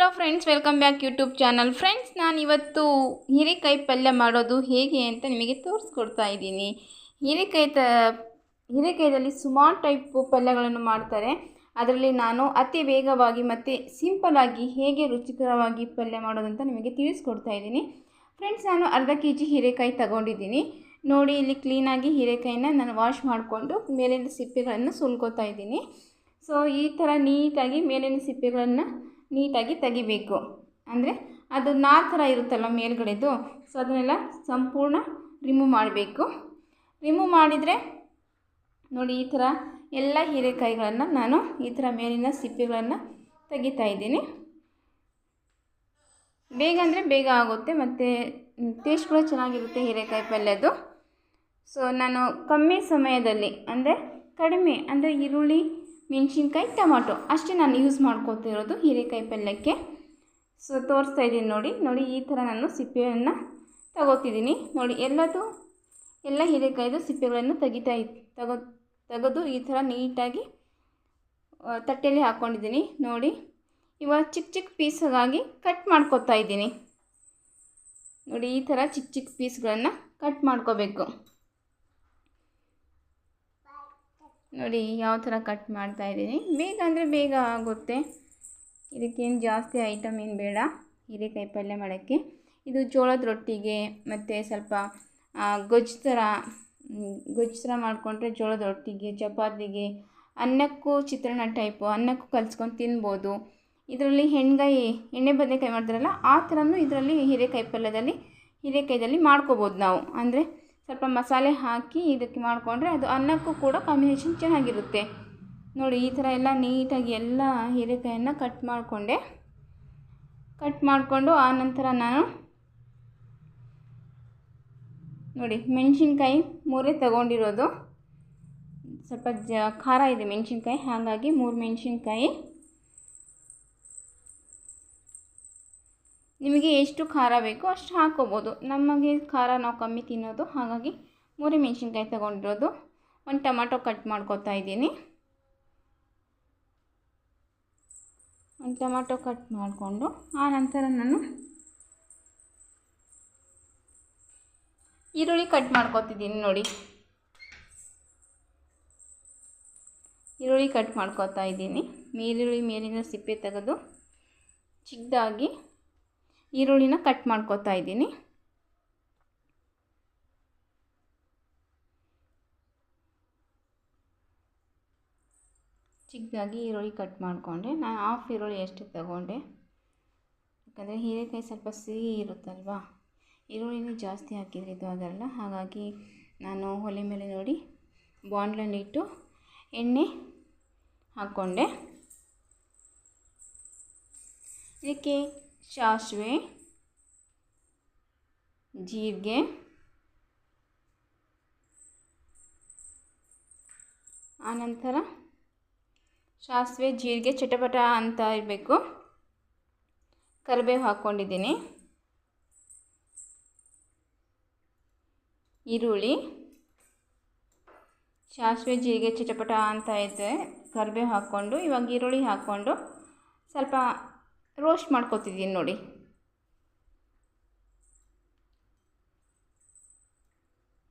Hello friends welcome back YouTube channel friends ನಾನು ಇವತ್ತು ಹೀರೆಕಾಯಿ ಪಲ್ಯ ಮಾಡೋದು ಹೇಗೆ ಅಂತ ನಿಮಗೆ ತೋರಿಸ್ಕೊಡ್ತಾ ಇದ್ದೀನಿ. ಹೀರೆಕಾಯಿ ತ, ಹೀರೆಕಾಯಿದಲ್ಲಿ ಸುಮಾರು ಟೈಪ್ ಪಲ್ಯಗಳನ್ನು ಮಾಡ್ತಾರೆ. ಅದರಲ್ಲಿ ನಾನು ಅತಿ ವೇಗವಾಗಿ ಮತ್ತು ಸಿಂಪಲಾಗಿ ಹೇಗೆ ರುಚಿಕರವಾಗಿ ಪಲ್ಯ ಮಾಡೋದಂತ ನಿಮಗೆ ತಿಳಿಸ್ಕೊಡ್ತಾ ಇದ್ದೀನಿ. ಫ್ರೆಂಡ್ಸ್ ನಾನು ಅರ್ಧ ಕೆ ಜಿ ಹೀರೆಕಾಯಿ ತಗೊಂಡಿದ್ದೀನಿ. ನೋಡಿ, ಇಲ್ಲಿ ಕ್ಲೀನಾಗಿ ಹೀರೆಕಾಯಿನ ನಾನು ವಾಶ್ ಮಾಡಿಕೊಂಡು ಮೇಲಿನ ಸಿಪ್ಪೆಗಳನ್ನು ಸುಲ್ಕೋತಾ ಇದ್ದೀನಿ. ಸೊ ಈ ಥರ ನೀಟಾಗಿ ಮೇಲಿನ ಸಿಪ್ಪೆಗಳನ್ನು ನೀಟಾಗಿ ತೆಗಿಬೇಕು. ಅಂದರೆ ಅದು ನಾರ್ ಥರ ಇರುತ್ತಲ್ಲ ಮೇಲ್ಗಡೆದು, ಸೊ ಅದನ್ನೆಲ್ಲ ಸಂಪೂರ್ಣ ರಿಮೂವ್ ಮಾಡಬೇಕು. ರಿಮೂವ್ ಮಾಡಿದರೆ ನೋಡಿ ಈ ಥರ ಎಲ್ಲ ಹೀರೆಕಾಯಿಗಳನ್ನು ನಾನು ಈ ಥರ ಮೇಲಿನ ಸಿಪ್ಪೆಗಳನ್ನು ತೆಗಿತಾ ಇದ್ದೀನಿ. ಬೇಗ ಅಂದರೆ ಬೇಗ ಆಗುತ್ತೆ, ಮತ್ತು ಟೇಸ್ಟ್ ಕೂಡ ಚೆನ್ನಾಗಿರುತ್ತೆ ಹೀರೆಕಾಯಿ ಪಲ್ಯದು ಸೊ ನಾನು ಕಮ್ಮಿ ಸಮಯದಲ್ಲಿ, ಅಂದರೆ ಕಡಿಮೆ, ಅಂದರೆ ಈರುಳ್ಳಿ ಮೆಣಸಿನ್ಕಾಯಿ, ಟೊಮಾಟೊ ಅಷ್ಟೇ ನಾನು ಯೂಸ್ ಮಾಡ್ಕೊತಿರೋದು ಹೀರೆಕಾಯಿ ಪಲ್ಯಕ್ಕೆ. ಸೊ ತೋರಿಸ್ತಾ ಇದ್ದೀನಿ ನೋಡಿ ನೋಡಿ ಈ ಥರ ನಾನು ಸಿಪ್ಪೆಯನ್ನು ತಗೋತಿದ್ದೀನಿ. ನೋಡಿ, ಎಲ್ಲದು, ಎಲ್ಲ ಹೀರೆಕಾಯ್ದು ಸಿಪ್ಪೆಗಳನ್ನು ತೆಗಿತಾ ತಗೋ, ತೆಗೆದು ಈ ಥರ ನೀಟಾಗಿ ತಟ್ಟೆಯಲ್ಲಿ ಹಾಕ್ಕೊಂಡಿದ್ದೀನಿ ನೋಡಿ ಇವಾಗ ಚಿಕ್ಕ ಚಿಕ್ಕ ಪೀಸಾಗಿ ಕಟ್ ಮಾಡ್ಕೊತಾ ಇದ್ದೀನಿ. ನೋಡಿ, ಈ ಥರ ಚಿಕ್ಕ ಚಿಕ್ಕ ಪೀಸ್ಗಳನ್ನು ಕಟ್ ಮಾಡ್ಕೋಬೇಕು. ನೋಡಿ ಯಾವ ಥರ ಕಟ್ ಮಾಡ್ತಾ ಇದ್ದೀನಿ. ಬೇಗ ಅಂದರೆ ಬೇಗ ಆಗುತ್ತೆ. ಇದಕ್ಕೇನು ಜಾಸ್ತಿ ಐಟಮ್ ಏನು ಬೇಡ. ಹೀರೆಕಾಯಿ ಪಲ್ಯ ಮಾಡೋಕ್ಕೆ. ಇದು ಜೋಳದ ರೊಟ್ಟಿಗೆ ಮತ್ತು ಸ್ವಲ್ಪ ಗೊಜ್ಜು ಥರ ಗೊಜ್ಜು ಥರ ಮಾಡಿಕೊಂಡ್ರೆ ಜೋಳದ ರೊಟ್ಟಿಗೆ, ಚಪಾತಿಗೆ, ಅನ್ನಕ್ಕೂ ಚಿತ್ರಾನ್ನ ಟೈಪು ಅನ್ನಕ್ಕೂ ಕಲ್ಸ್ಕೊಂಡು ತಿನ್ಬೋದು. ಇದರಲ್ಲಿ ಹೆಣ್ಗಾಯಿ, ಎಣ್ಣೆ ಬದನೆಕಾಯಿ ಮಾಡ್ತಾರಲ್ಲ, ಆ ಥರನೂ ಇದರಲ್ಲಿ ಹೀರೆಕಾಯಿ ಪಲ್ಯದಲ್ಲಿ ಹೀರೆಕಾಯಿದಲ್ಲಿ ಮಾಡ್ಕೋಬೋದು ನಾವು. ಅಂದರೆ ಸ್ವಲ್ಪ ಮಸಾಲೆ ಹಾಕಿ ಇದಕ್ಕೆ ಮಾಡಿಕೊಂಡ್ರೆ ಅದು ಅನ್ನಕ್ಕೂ ಕೂಡ ಕಾಂಬಿನೇಷನ್ ಚೆನ್ನಾಗಿರುತ್ತೆ. ನೋಡಿ, ಈ ಥರ ಎಲ್ಲ ನೀಟಾಗಿ ಎಲ್ಲ ಹೀರೆಕಾಯನ್ನು ಕಟ್ ಮಾಡಿಕೊಂಡೆ. ಕಟ್ ಮಾಡಿಕೊಂಡು ಆನಂತರ ನಾನು ನೋಡಿ, ಮೆಣಸಿನ್ಕಾಯಿ ಮೂರೇ ತಗೊಂಡಿರೋದು. ಸ್ವಲ್ಪ ಜ ಖಾರ ಇದೆ ಮೆಣಸಿನ್ಕಾಯಿ, ಹಾಗಾಗಿ ಮೂರು ಮೆಣಸಿನ್ಕಾಯಿ. ನಿಮಗೆ ಎಷ್ಟು ಖಾರ ಬೇಕೋ ಅಷ್ಟು ಹಾಕ್ಕೋಬೋದು ನಮಗೆ ಖಾರ ನಾವು ಕಮ್ಮಿ ತಿನ್ನೋದು, ಹಾಗಾಗಿ ಮೂರು ಮೆಣಸಿನ್ಕಾಯಿ ತಗೊಂಡಿರೋದು. ಒಂದು ಟೊಮಾಟೊ ಕಟ್ ಮಾಡ್ಕೊತಾ ಇದ್ದೀನಿ. ಒಂದು ಟೊಮಾಟೊ ಕಟ್ ಮಾಡಿಕೊಂಡು, ಆ ನಂತರ ನಾನು ಈರುಳ್ಳಿ ಕಟ್ ಮಾಡ್ಕೋತಿದ್ದೀನಿ ನೋಡಿ. ಈರುಳ್ಳಿ ಕಟ್ ಮಾಡ್ಕೊತಾ ಇದ್ದೀನಿ. ಮೇಲುಳ್ಳಿ ಮೇಲಿನ ಸಿಪ್ಪೆ ತೆಗೆದು ಚಿಕ್ಕದಾಗಿ ಈರುಳ್ಳಿನ ಕಟ್ ಮಾಡ್ಕೋತಾ ಇದ್ದೀನಿ. ಚಿಕ್ಕದಾಗಿ ಈರುಳ್ಳಿ ಕಟ್ ಮಾಡಿಕೊಂಡೆ. ನಾನು ಹಾಫ್ ಈರುಳ್ಳಿ ಎಷ್ಟು ತಗೊಂಡೆ. ಯಾಕಂದರೆ ಹೀರೆಕಾಯಿ ಸ್ವಲ್ಪ ಸಿಹಿ ಇರುತ್ತಲ್ವಾ? ಈರುಳ್ಳಿನೂ ಜಾಸ್ತಿ ಹಾಕಿದರೆ ಇದು ಆಗಲ್ಲ. ಹಾಗಾಗಿ ನಾನು ಒಲೆ ಮೇಲೆ ನೋಡಿ ಬಾಂಡ್ಲಲ್ಲಿಟ್ಟು ಎಣ್ಣೆ ಹಾಕ್ಕೊಂಡೆ ಇದಕ್ಕೆ ಸಾಸಿವೆ ಜೀರಿಗೆ, ಆನಂತರ ಸಾಸಿವೆ ಜೀರಿಗೆ ಚಟಪಟ ಅಂತ ಇರಬೇಕು. ಕರಿಬೇವು ಹಾಕ್ಕೊಂಡಿದ್ದೀನಿ. ಈರುಳ್ಳಿ ಸಾಸಿವೆ ಜೀರಿಗೆ ಚಟಪಟ ಅಂತ ಇದೆ ಕರಿಬೇವು ಹಾಕ್ಕೊಂಡು, ಇವಾಗ ಈರುಳ್ಳಿ ಹಾಕ್ಕೊಂಡು ಸ್ವಲ್ಪ ರೋಸ್ಟ್ ಮಾಡ್ಕೊತಿದ್ದೀನಿ ನೋಡಿ.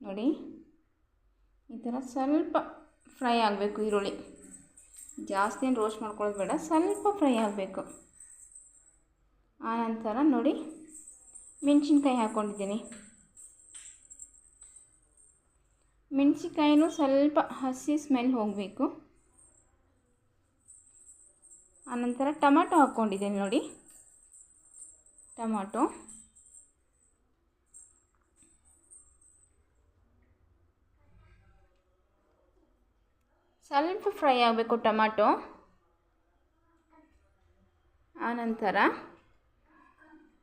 ನೋಡಿ, ಈ ಥರ ಸ್ವಲ್ಪ ಫ್ರೈ ಆಗಬೇಕು ಈರುಳ್ಳಿ. ಜಾಸ್ತಿ ಏನು ರೋಸ್ಟ್ ಮಾಡ್ಕೊಳ್ಳೋದು ಬೇಡ, ಸ್ವಲ್ಪ ಫ್ರೈ ಆಗಬೇಕು. ಆನಂತರ ನೋಡಿ, ಮೆಣಸಿನ್ಕಾಯಿ ಹಾಕ್ಕೊಂಡಿದ್ದೀನಿ. ಮೆಣಸಿನ್ಕಾಯಿನೂ ಸ್ವಲ್ಪ ಹಸಿ ಸ್ಮೆಲ್ ಹೋಗಬೇಕು. ಆನಂತರ ಟೊಮಾಟೊ ಹಾಕ್ಕೊಂಡಿದ್ದೀನಿ ನೋಡಿ. ಟೊಮಾಟೊ. ಸ್ವಲ್ಪ ಫ್ರೈ ಆಗಬೇಕು ಟೊಮಾಟೊ. ಆನಂತರ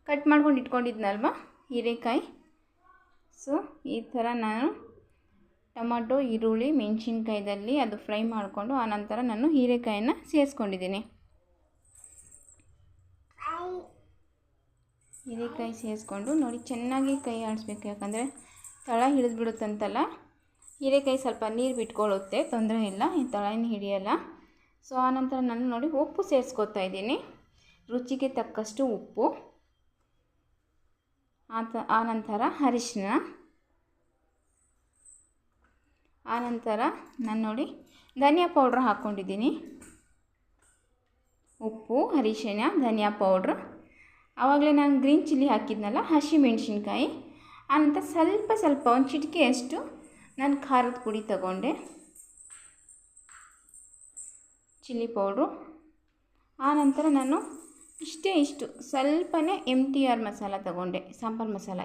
ಕಟ್ ಮಾಡ್ಕೊಂಡು ಇಟ್ಕೊಂಡಿದ್ನಲ್ವ ಹೀರೆಕಾಯಿ. ಸೊ ಈ ಥರ ನಾನು ಟೊಮಾಟೊ, ಈರುಳ್ಳಿ, ಮೆಣಸಿನ್ಕಾಯ್ದಲ್ಲಿ ಅದು ಫ್ರೈ ಮಾಡಿಕೊಂಡು ಆನಂತರ ನಾನು ಹೀರೆಕಾಯನ್ನು ಸೇರಿಸ್ಕೊಂಡಿದ್ದೀನಿ. ಹೀರೆಕಾಯಿ ಸೇರಿಸ್ಕೊಂಡು ನೋಡಿ ಚೆನ್ನಾಗಿ ಕೈ ಆಡಿಸ್ಬೇಕು, ಯಾಕಂದರೆ ತಳ ಹಿಡಿದ್ಬಿಡುತ್ತಂತಲ್ಲ. ಹೀರೆಕಾಯಿ ಸ್ವಲ್ಪ ನೀರು ಬಿಟ್ಕೊಳ್ಳುತ್ತೆ, ತೊಂದರೆ ಇಲ್ಲ, ಈ ತಳ ಏನು ಹಿಡಿಯಲ್ಲ. ಸೊ ಆನಂತರ ನಾನು ನೋಡಿ ಉಪ್ಪು ಸೇರಿಸ್ಕೊತಾ ಇದ್ದೀನಿ. ರುಚಿಗೆ ತಕ್ಕಷ್ಟು ಉಪ್ಪು. ಆತ ಆನಂತರ ಅರಿಶಿನ ಆನಂತರ ನಾನು ನೋಡಿ ಧನಿಯಾ ಪೌಡ್ರ್ ಹಾಕ್ಕೊಂಡಿದ್ದೀನಿ. ಉಪ್ಪು ಅರಿಶಿನ ಧನಿಯಾ ಪೌಡ್ರ್. ಆವಾಗಲೇ ನಾನು ಗ್ರೀನ್ ಚಿಲ್ಲಿ ಹಾಕಿದ್ನಲ್ಲ, ಹಸಿ ಮೆಣಸಿನ್ಕಾಯಿ. ಆನಂತರ ಸ್ವಲ್ಪ ಸ್ವಲ್ಪ ಒಂದು ಚಿಟಿಕೆಯಷ್ಟು ನಾನು ಖಾರದ ಪುಡಿ ತಗೊಂಡೆ. Chilli powder. ಆನಂತರ ನಾನು ಇಷ್ಟೇ ಇಷ್ಟು ಸ್ವಲ್ಪನೇ ಎಂ ಟಿ ಆರ್ ಮಸಾಲ ತಗೊಂಡೆ, ಸಾಂಬಾರು ಮಸಾಲ.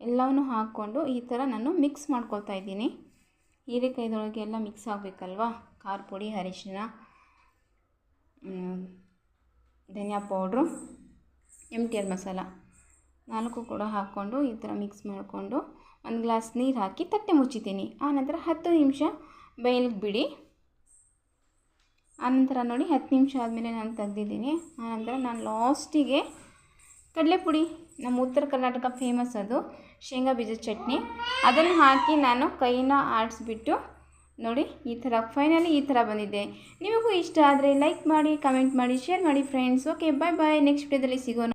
ಎಲ್ಲವನ್ನು ಹಾಕ್ಕೊಂಡು ಈ ಥರ ನಾನು ಮಿಕ್ಸ್ ಮಾಡ್ಕೊಳ್ತಾ ಇದ್ದೀನಿ. ಹೀರೆಕಾಯ್ದೊಳಗೆ ಎಲ್ಲ ಮಿಕ್ಸ್ ಆಗಬೇಕಲ್ವಾ? ಖಾರ ಪುಡಿ ಅರಿಶಿನ ಧನಿಯಾ powder M T R masala. ನಾಲ್ಕು ಕೂಡ ಹಾಕ್ಕೊಂಡು ಈ ಥರ ಮಿಕ್ಸ್ ಮಾಡಿಕೊಂಡು ಒಂದು ಗ್ಲಾಸ್ ನೀರು ಹಾಕಿ ತಟ್ಟೆ ಮುಚ್ಚಿದ್ದೀನಿ ಆನಂತರ ಹತ್ತು ನಿಮಿಷ ಬೇಯಲಿಗೆ ಬಿಡಿ. ಆನಂತರ ನೋಡಿ ಹತ್ತು ನಿಮಿಷ ಆದಮೇಲೆ ನಾನು ತೆಗ್ದಿದ್ದೀನಿ. ಆನಂತರ ನಾನು ಲಾಸ್ಟಿಗೆ ಕಡಲೆಪುಡಿ. ನಮ್ಮ ಉತ್ತರ ಕರ್ನಾಟಕ ಫೇಮಸ್ ಅದು ಶೇಂಗಾ ಬೀಜದ ಚಟ್ನಿ. ಅದನ್ನು ಹಾಕಿ ನಾನು ಕೈನ ಆಡಿಸ್ಬಿಟ್ಟು ನೋಡಿ, ಈ ಥರ ಫೈನಲಿ ಈ ಥರ ಬಂದಿದೆ. ನಿಮಗೂ ಇಷ್ಟ ಆದರೆ ಲೈಕ್ ಮಾಡಿ ಕಮೆಂಟ್ ಮಾಡಿ ಶೇರ್ ಮಾಡಿ friends okay bye bye next ವಿಡಿಯೋದಲ್ಲಿ ಸಿಗೋಣ.